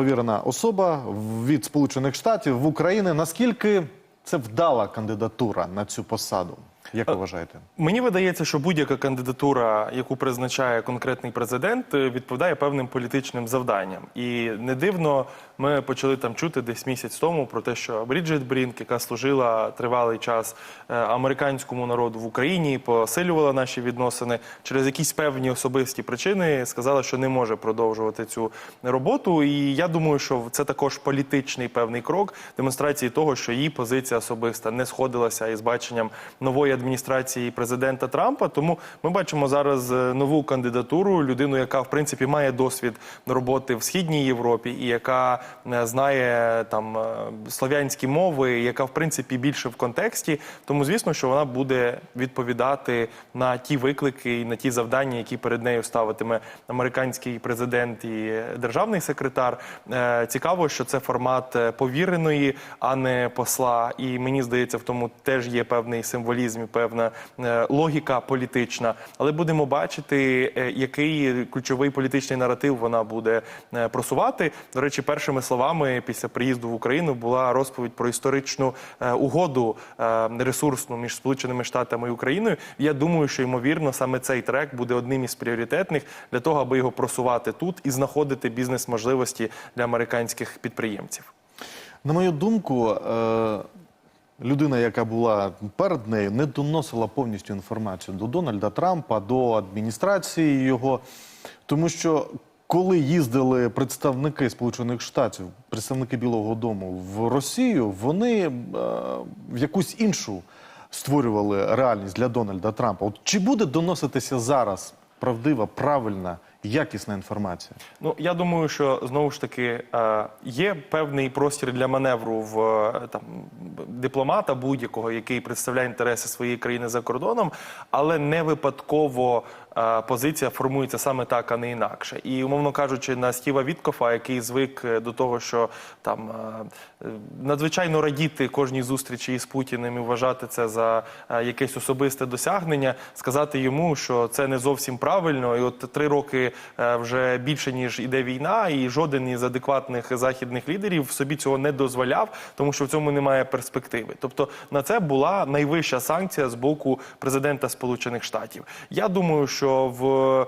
Повірена особа від Сполучених Штатів в Україні. Наскільки це вдала кандидатура на цю посаду? Як вважаєте? Мені видається, що будь-яка кандидатура, яку призначає конкретний президент, е, відповідає певним політичним завданням. І не дивно, ми почали там чути десь місяць тому про те, що Бріджит Брінк, яка служила тривалий час е, американському народу в Україні, посилювала наші відносини через якісь певні особисті причини, сказала, що не може продовжувати цю роботу. І я думаю, що це також політичний певний крок демонстрації того, що її позиція особиста не сходилася із баченням нової адміністрації президента Трампа. Тому ми бачимо зараз е, нову кандидатуру, людину, яка в принципі має досвід роботи в східній Європі, і яка е, знає там е, слов'янські мови, яка в принципі більше в контексті. Тому звісно, що вона буде відповідати на ті виклики і на ті завдання, які перед нею ставитиме американський президент і державний секретар. Цікаво, що це формат повіреної, а не посла. І мені здається, в тому теж є певний символізм, певна е, логіка політична. Але будемо бачити, е, який ключовий політичний наратив вона буде е, просувати. До речі, першими словами після приїзду в Україну була розповідь про історичну угоду ресурсну між Сполученими Штатами і Україною. Я думаю, що ймовірно саме цей трек буде одним із пріоритетних для того, аби його просувати тут і знаходити бізнес-можливості для американських підприємців. На мою думку, людина, яка була перед нею, не доносила повністю інформацію до Дональда Трампа, до адміністрації його, тому що. Коли їздили представники Сполучених Штатів, представники Білого Дому в Росію, вони е, в якусь іншу створювали реальність для Дональда Трампа. От чи буде доноситися зараз правдива, правильна, якісна інформація? Ну я думаю, що знову ж таки е, є певний простір для маневру в е, там дипломата будь-якого, який представляє інтереси своєї країни за кордоном, але не випадково. е, Позиція формується саме так, а не інакше. І умовно кажучи, на Стіва Віткофа, який звик до того, що там надзвичайно радіти кожній зустрічі із Путіним і вважати це за е, якесь особисте досягнення, сказати йому, що це не зовсім правильно, і от три роки е, вже більше ніж іде війна, і жоден із адекватних західних лідерів собі цього не дозволяв, тому що в цьому немає перспективи. Тобто на це була найвища санкція з боку президента Сполучених Штатів. Я думаю, що в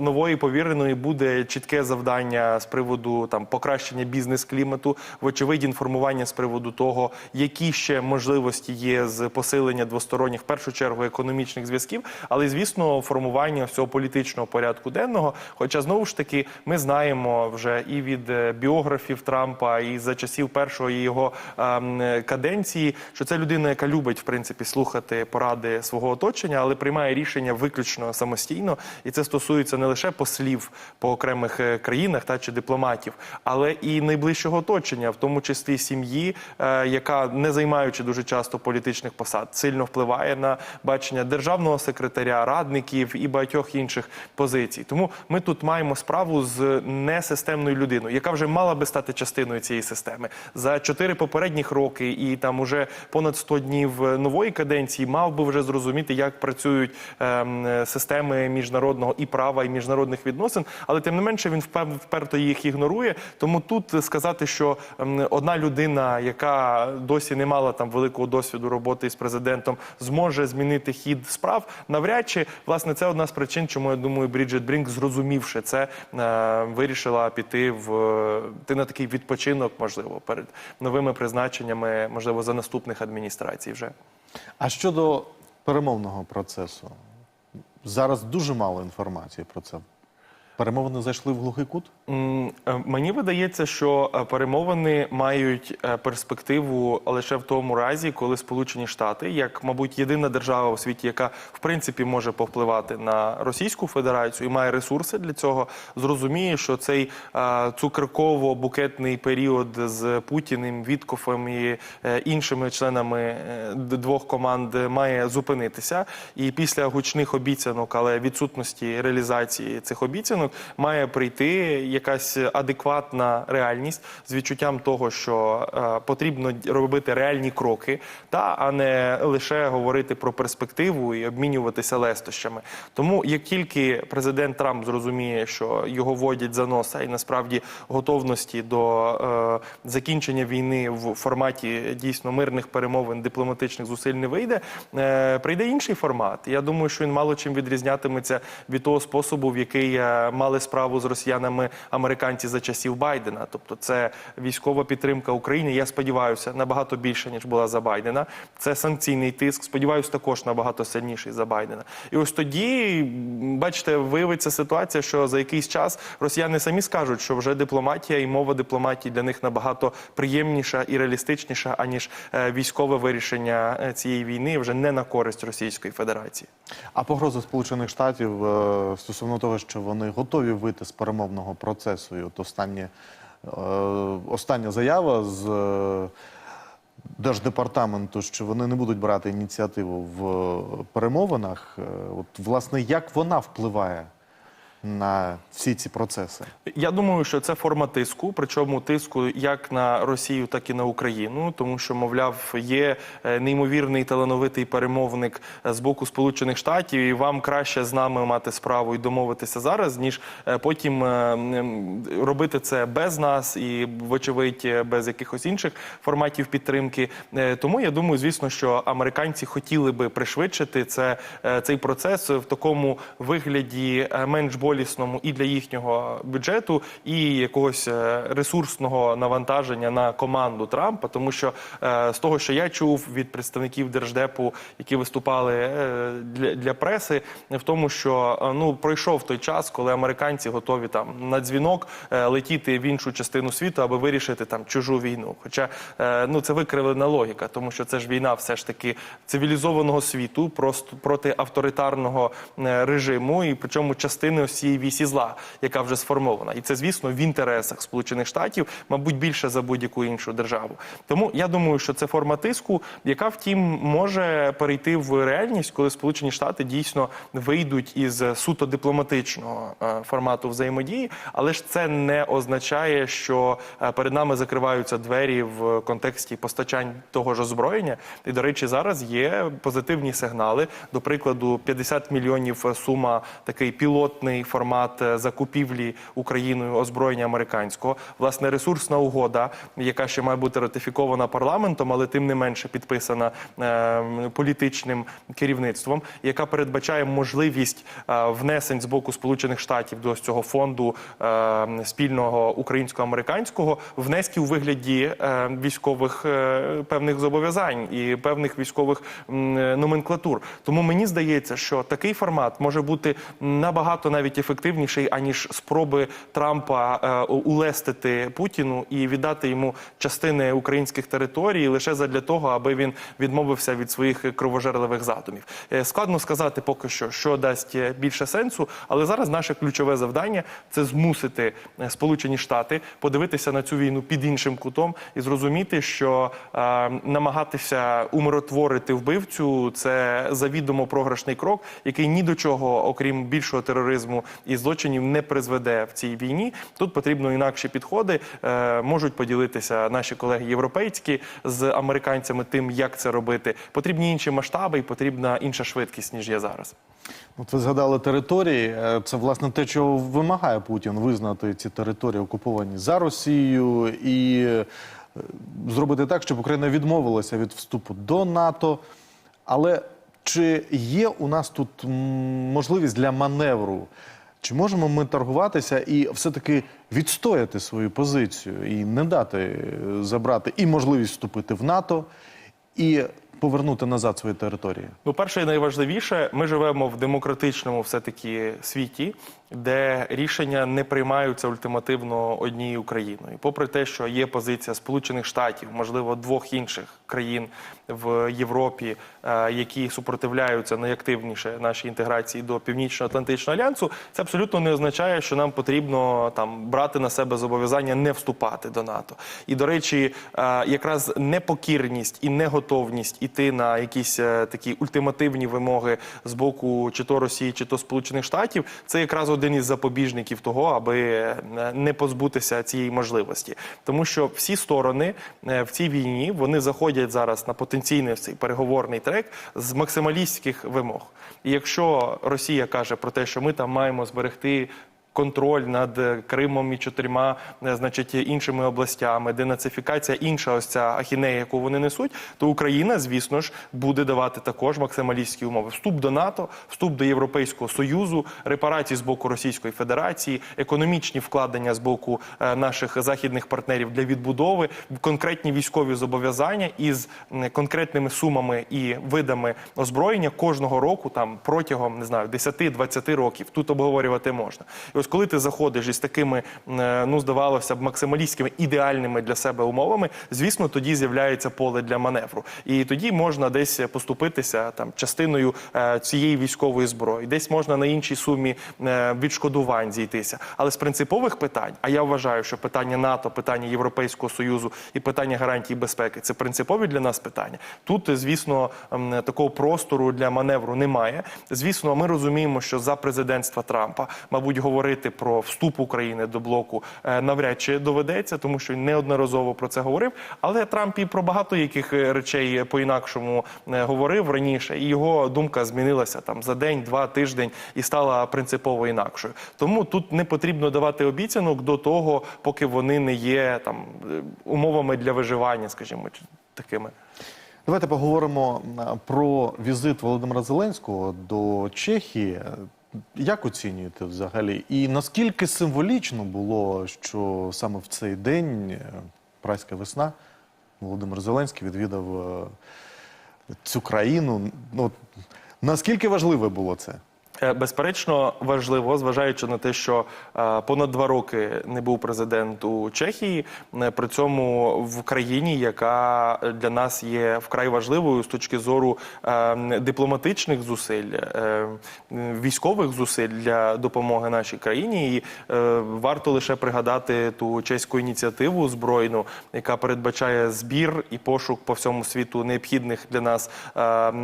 нової повіреної буде чітке завдання з приводу там покращення бізнес-клімату, вочевидь інформування з приводу того, які ще можливості є з посилення двосторонніх в першу чергу економічних зв'язків, але звісно, формування всього політичного порядку денного. Хоча знову ж таки ми знаємо вже і від е, біографів Трампа, і за часів першої його ем, каденції, що це людина, яка любить в принципі слухати поради свого оточення, але приймає рішення виключно самостійно, і це стосується не лише послів по окремих е, країнах та чи дипломатів, але і найближчого оточення, в тому числі сім'ї, е, яка не займаючи дуже часто політичних посад, сильно впливає на бачення державного секретаря, радників і багатьох інших позицій. Тому ми тут маємо справу з несистемною людиною, яка вже мала би стати частиною цієї системи за чотири попередніх роки, і там уже понад 100 днів нової каденції мав би вже зрозуміти, як працюють ем, е, системи міжнародного і права, і міжнародних відносин. Але тим не менше він вперто їх ігнорує. Тому тут сказати, що ем, одна людина, яка досі не мала там великого досвіду роботи із президентом, зможе змінити хід справ, навряд чи власне це одна з причин, чому я думаю, Бріджит Брінк, зрозумівши це, е, вирішила піти в ти на такий відпочинок, можливо, перед новими призначеннями, можливо, за наступних адміністрацій вже. А щодо перемовного процесу, зараз дуже мало інформації про це. Перемовини зайшли в глухий кут? Е, Мені видається, що е, перемовини мають е, перспективу лише в тому разі, коли Сполучені Штати, як мабуть єдина держава у світі, яка в принципі може повпливати на Російську Федерацію і має ресурси для цього, зрозуміє, що цей цукерково-букетний період з Путіним, Віткофом і іншими членами двох команд має зупинитися. І після гучних обіцянок, але відсутності реалізації цих обіцянок. Підсумок має прийти якась адекватна реальність з відчуттям того, що е, потрібно робити реальні кроки, та а не лише говорити про перспективу і обмінюватися лестощами. Тому як тільки президент Трамп зрозуміє, що його водять за носа, і насправді готовності до е, закінчення війни в форматі дійсно мирних перемовин, дипломатичних зусиль не вийде, е, прийде інший формат. Я думаю, що він мало чим відрізнятиметься від того способу, в який е, мали справу з росіянами американці за часів Байдена. Тобто, це військова підтримка України. Я сподіваюся, набагато більше ніж була за Байдена. Це санкційний тиск. Сподіваюся, також набагато сильніший за Байдена. І ось тоді, бачите, виявиться ситуація, що за якийсь час росіяни самі скажуть, що вже дипломатія і мова дипломатії для них набагато приємніша і реалістичніша, аніж е, військове вирішення е, цієї війни вже не на користь Російської Федерації. А погроза Сполучених Штатів е, стосовно того, що вони готові вийти з перемовного процесу, і от останні, е, остання заява з е, Держдепартаменту, що вони не будуть брати ініціативу в перемовинах. Е, От власне, як вона впливає на всі ці процеси? Я думаю, що це форма тиску, причому тиску як на Росію, так і на Україну, тому що, мовляв, є е, неймовірний талановитий перемовник е, з боку Сполучених Штатів, і вам краще з нами мати справу і домовитися зараз, ніж е, потім робити це без нас і, вочевидь, без якихось інших форматів підтримки. Тому я думаю, звісно, що американці хотіли би пришвидшити це, цей процес в такому вигляді менш болісному і для їхнього бюджету, і якогось е, ресурсного навантаження на команду Трампа, тому що е, з того, що я чув від представників держдепу, які виступали е, для, для преси, в тому, що ну пройшов той час, коли американці готові там на дзвінок летіти в іншу частину світу, аби вирішити там чужу війну. Хоча ну це викривлена логіка, тому що це ж війна, все ж таки цивілізованого світу, просто проти авторитарного режиму, і причому частини ось цієї вісі зла, яка вже сформована, і це звісно в інтересах Сполучених Штатів, мабуть, більше за будь-яку іншу державу. Тому я думаю, що це форма тиску, яка втім може перейти в реальність, коли Сполучені Штати дійсно вийдуть із суто дипломатичного е, формату взаємодії, але ж це не означає, що е, перед нами закриваються двері в контексті постачань того ж озброєння. І, до речі, зараз є позитивні сигнали. До прикладу, 50 мільйонів сума такий пілотний формат е, закупівлі Україною озброєння американського. Власне, ресурсна угода, яка ще має бути ратифікована парламентом, але тим не менше підписана е, політичним керівництвом, яка передбачає можливість е, внесень з боку Сполучених Штатів до цього фонду спільного українсько-американського внесків у вигляді військових певних зобов'язань і певних військових номенклатур. Тому мені здається, що такий формат може бути набагато навіть ефективніший, аніж спроби Трампа е, улестити Путіну і віддати йому частини українських територій лише задля того, аби він відмовився від своїх кровожерливих задумів. Е, Складно сказати поки що, що дасть е, більше сенсу, але зараз наше ключове завдання це змусити Сполучені Штати подивитися на цю війну під іншим кутом і зрозуміти, що е, намагатися умиротворити вбивцю це завідомо програшний крок, який ні до чого, окрім більшого тероризму і злочинів, не призведе в цій війні. Тут потрібно інакші підходи. Е, можуть поділитися наші колеги європейські з американцями тим, як це робити. Потрібні інші масштаби і потрібна інша швидкість ніж є зараз. От ви згадали території. Е, Це власне те, чого вимагає Путін визнати ці території окуповані за Росією і е, зробити так, щоб Україна відмовилася від вступу до НАТО. Але чи є у нас тут можливість для маневру? Чи можемо ми торгуватися і все-таки відстояти свою позицію і не дати е, забрати і можливість вступити в НАТО, і повернути назад свої території? Ну, перше і найважливіше, ми живемо в демократичному все-таки світі, де рішення не приймаються ультимативно однією країною. Попри те, що є позиція Сполучених Штатів, можливо, двох інших країн в Європі, е, які супротивляються найактивніше нашій інтеграції до Північно-Атлантичного альянсу, це абсолютно не означає, що нам потрібно там брати на себе зобов'язання не вступати до НАТО. І до речі, е, якраз непокірність і неготовність іти на якісь е, такі ультимативні вимоги з боку чи то Росії, чи то Сполучених Штатів, це якраз один із запобіжників того, аби е, не позбутися цієї можливості, тому що всі сторони е, в цій війні вони заходять зараз на потенційний цей переговорний трек з максималістських вимог. І якщо Росія каже про те, що ми там маємо зберегти контроль над Кримом і чотирма, е, значить, іншими областями, денацифікація, інша ось ця ахінея, яку вони несуть, то Україна, звісно ж, буде давати також максималістські умови: вступ до НАТО, вступ до Європейського союзу, репарації з боку Російської Федерації, економічні вкладення з боку е, наших західних партнерів для відбудови, конкретні військові зобов'язання із конкретними сумами і видами озброєння кожного року, там протягом не знаю 10-20 років. Тут обговорювати можна. І ось коли ти заходиш із такими, е, ну здавалося б, максималістськими ідеальними для себе умовами, звісно, тоді з'являється поле для маневру. І тоді можна десь поступитися там частиною е, цієї військової зброї, десь можна на іншій сумі е, відшкодувань зійтися. Але з принципових питань, а я вважаю, що питання НАТО, питання Європейського союзу і питання гарантій безпеки це принципові для нас питання. Тут, звісно, такого простору для маневру немає. Звісно, ми розуміємо, що за президентства Трампа, мабуть, говорити про вступ України до блоку е, навряд чи доведеться, тому що він неодноразово про це говорив. Але Трамп і про багато яких е, речей по-інакшому е, говорив раніше, і його думка змінилася там за день, два тиждень і стала принципово інакшою. Тому тут не потрібно давати обіцянок до того, поки вони не є там умовами для виживання, скажімо, такими. Давайте поговоримо про візит Володимира Зеленського до Чехії. Як оцінюєте взагалі? І наскільки символічно було, що саме в цей день, е, прайська весна, Володимир Зеленський відвідав е, цю країну? Ну, наскільки важливе було це? Е, Безперечно, важливо, зважаючи на те, що е, понад два роки не був президент у Чехії, е, при цьому в країні, яка для нас є вкрай важливою з точки зору дипломатичних зусиль, військових зусиль для допомоги нашій країні. І варто лише пригадати ту чеську ініціативу збройну, яка передбачає збір і пошук по всьому світу необхідних для нас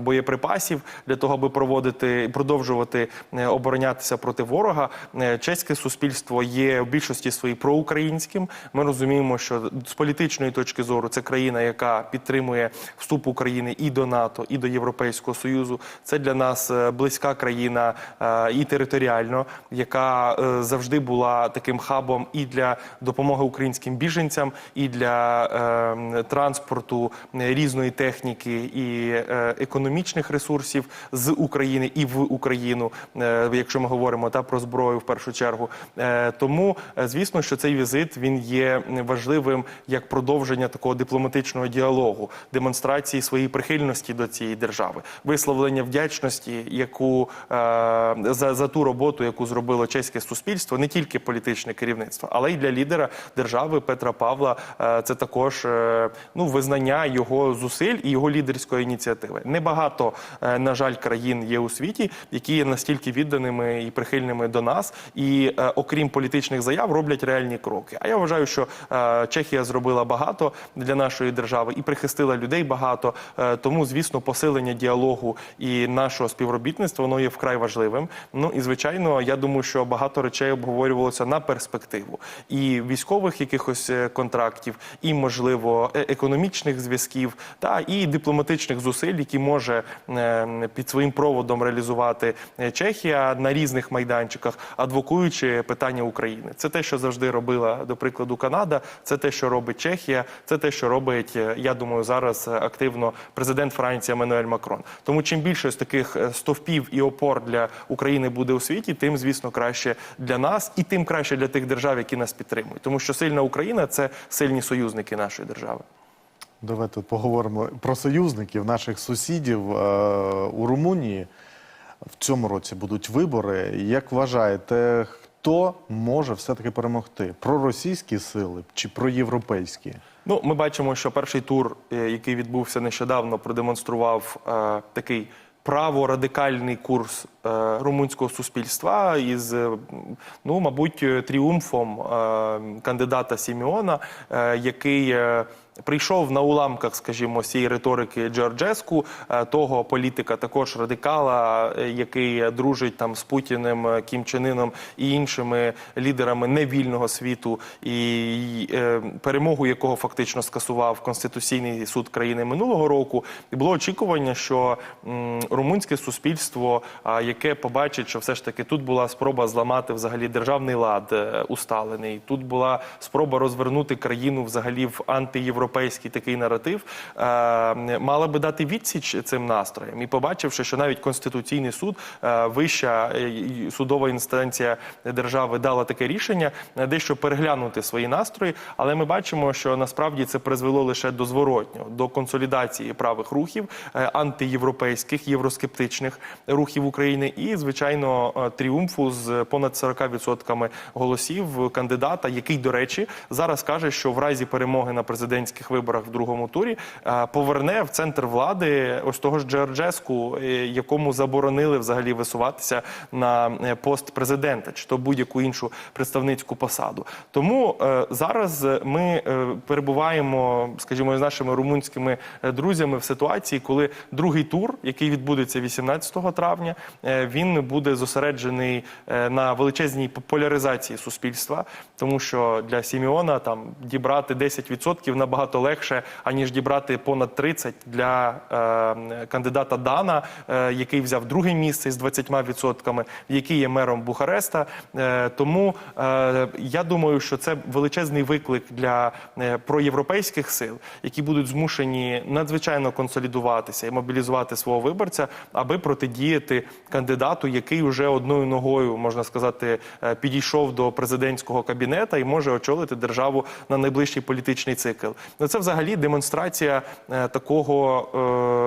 боєприпасів для того, аби проводити і продовжувати е, оборонятися проти ворога. Е, Чеське суспільство є в більшості своїй проукраїнським. Ми розуміємо, що з політичної точки зору це країна, яка підтримує вступ України і до НАТО, і до Європейського союзу. Це для нас е, близька країна і територіально, яка завжди була таким хабом і для допомоги українським біженцям, і для транспорту різної техніки і економічних ресурсів з України і в Україну, е, якщо ми говоримо та про зброю в першу чергу. Е, тому, е, звісно, що цей візит він є важливим як продовження такого дипломатичного діалогу, демонстрації своєї прихильності до цієї держави, висловлення вдячності, яку за, за ту роботу, яку зробило чеське суспільство, не тільки політичне керівництво, але й для лідера держави Петра Павла. Це також ну визнання його зусиль і його лідерської ініціативи. Небагато, на жаль, країн є у світі, які є настільки відданими і прихильними до нас, і е, окрім політичних заяв, роблять реальні кроки. А я вважаю, що е, Чехія зробила багато для нашої держави і прихистила людей багато. Е, Тому, звісно, посилення діалогу і нашого співробітництва воно є вкрай важливим. Ну і звичайно, я думаю, що багато речей обговорювалося на перспективу і військових якихось е, контрактів, і можливо е- економічних зв'язків, та і дипломатичних зусиль, які може е, під своїм проводом реалізувати е, Чехія на різних майданчиках, адвокуючи питання України. Це те, що завжди робила до прикладу Канада. Це те, що робить Чехія. Це те, що робить, е, я думаю, зараз е, активно президент Франції Еммануель Макрон. Тому чим більше з таких е, стовпів і опор для України буде у світі, тим звісно краще для нас, і тим краще для тих держав, які нас підтримують. Тому що сильна Україна це сильні союзники нашої держави. Давайте поговоримо про союзників, наших сусідів Е, у Румунії. В цьому році будуть вибори. Як вважаєте, хто може все-таки перемогти? Проросійські сили чи проєвропейські? Ну, ми бачимо, що перший тур, е, який відбувся нещодавно, продемонстрував е, такий праворадикальний курс е, румунського суспільства із, е, ну, мабуть, е, тріумфом е, кандидата Сіміона, е, який. Прийшов на уламках, скажімо, цієї риторики Джорджеску, е, того політика, також радикала, е, який дружить там з Путіним, е, Кім Чен Іном і іншими лідерами невільного світу, і перемогу якого фактично скасував Конституційний суд країни минулого року. І було очікування, що румунське суспільство, яке побачить, що все ж таки тут була спроба зламати взагалі державний лад усталений. Тут була спроба розвернути країну взагалі в антиєвропейський такий наратив. е, Мала би дати відсіч цим настроям. І побачивши, що навіть Конституційний суд, е, вища е, судова інстанція держави дала таке рішення, дещо переглянути свої настрої. Але ми бачимо, що насправді це призвело лише до зворотнього, до консолідації правих рухів, антиєвропейських, євроскептичних рухів України, і звичайно тріумфу з понад 40% голосів кандидата, який, до речі, зараз каже, що в разі перемоги на президентських виборах в другому турі е, поверне в центр влади ось того ж Джорджеску, е, якому заборонили взагалі висуватися на е, пост президента чи то будь-яку іншу представницьку посаду. Тому зараз ми перебуваємо, скажімо, з нашими румунськими друзями в ситуації, коли другий тур, який відбудеться 18 травня, він буде зосереджений на величезній поляризації суспільства, тому що для Сіміона там дібрати 10% набагато легше, аніж дібрати понад 30% для е, кандидата Дана, е, який взяв друге місце з 20%, який є мером Бухареста. Е, тому е, я думаю, що це величезний виклик для е, проєвропейських сил, які будуть змушені надзвичайно консолідуватися і мобілізувати свого виборця, аби протидіяти кандидату, який вже одною ногою можна сказати е, підійшов до президентського кабінета і може очолити державу на найближчий політичний цикл. Ну це взагалі демонстрація е, такого,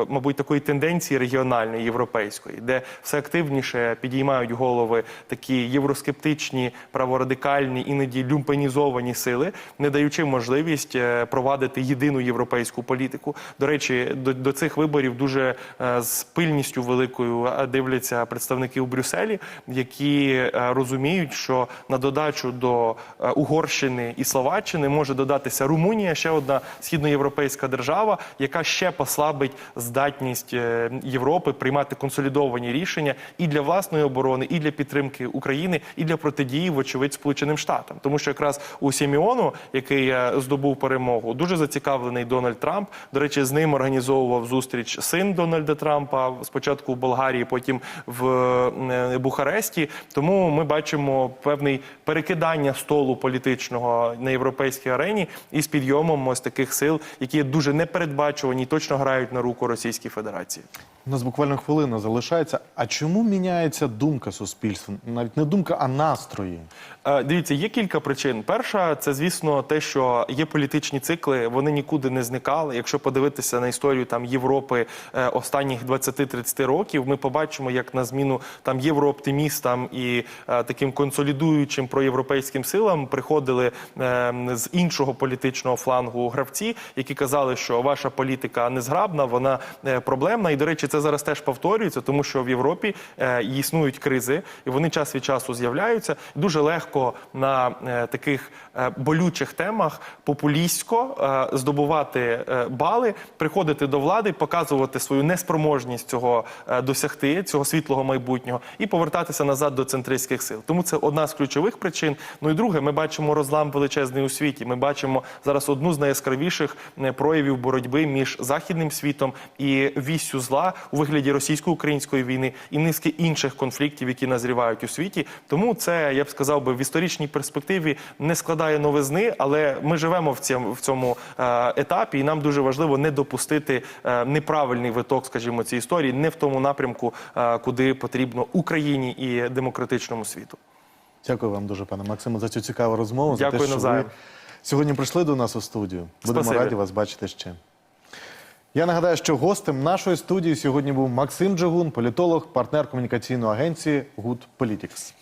е, мабуть, такої тенденції регіональної європейської, де все активніше підіймають голови такі євроскептичні, праворадикальні, іноді люмпенізовані сили, не даючи можливість е, провадити єдину європейську політику. До речі, до, до цих виборів дуже з пильністю великою дивляться представники у Брюсселі, які розуміють, що на додачу до Угорщини і Словаччини може додатися Румунія, ще одна східноєвропейська держава, яка ще послабить здатність е, Європи приймати консолідовані рішення і для власної оборони, і для підтримки України, і для протидії, вочевидь, Сполученим Штатам. Тому що якраз у Сіміону, який е, здобув перемогу, дуже зацікавлений Дональд Трамп. До речі, з ним організовував зустріч син Дональда Трампа спочатку в Болгарії, потім в е, Бухаресті. Тому ми бачимо певний перекидання столу політичного на європейській арені із підйомом таких сил, які дуже непередбачувані точно грають на руку Російській Федерації. У нас буквально хвилина залишається. А чому міняється думка суспільства? Навіть не думка, а настрої. Е, Дивіться, є кілька причин. Перша, це звісно те, що є політичні цикли, вони нікуди не зникали. Якщо подивитися на історію там Європи е, останніх 20-30 років, ми побачимо, як на зміну там єврооптимістам і е, таким консолідуючим проєвропейським силам приходили е, з іншого політичного флангу гравці, які казали, що ваша політика незграбна, вона е, проблемна. І до речі, це зараз теж повторюється, тому що в Європі е, існують кризи, і вони час від часу з'являються. Дуже легко на е, таких е, болючих темах популістсько е, здобувати е, бали, приходити до влади, показувати свою неспроможність цього е, досягти, цього світлого майбутнього, і повертатися назад до центристських сил. Тому це одна з ключових причин. Ну і друге, ми бачимо розлам величезний у світі. Ми бачимо зараз одну з найяскравіших е, проявів боротьби між західним світом і віссю зла у вигляді російсько-української війни і низки інших конфліктів, які назрівають у світі. Тому це я б сказав би в історичній перспективі не складає новизни, але ми живемо в цьому в цьому е, етапі, і нам дуже важливо не допустити е, неправильний виток, скажімо, цієї історії, не в тому напрямку, е, куди потрібно Україні і демократичному світу. Дякую вам дуже, пане Максиме, за цю цікаву розмову. за Дякую те, що навзаєм. ви сьогодні прийшли до нас у студію. Будемо Спасибі. раді вас бачити ще. Я нагадаю, що гостем нашої студії сьогодні був Максим Джигун, політолог, партнер комунікаційної агенції Good Politics.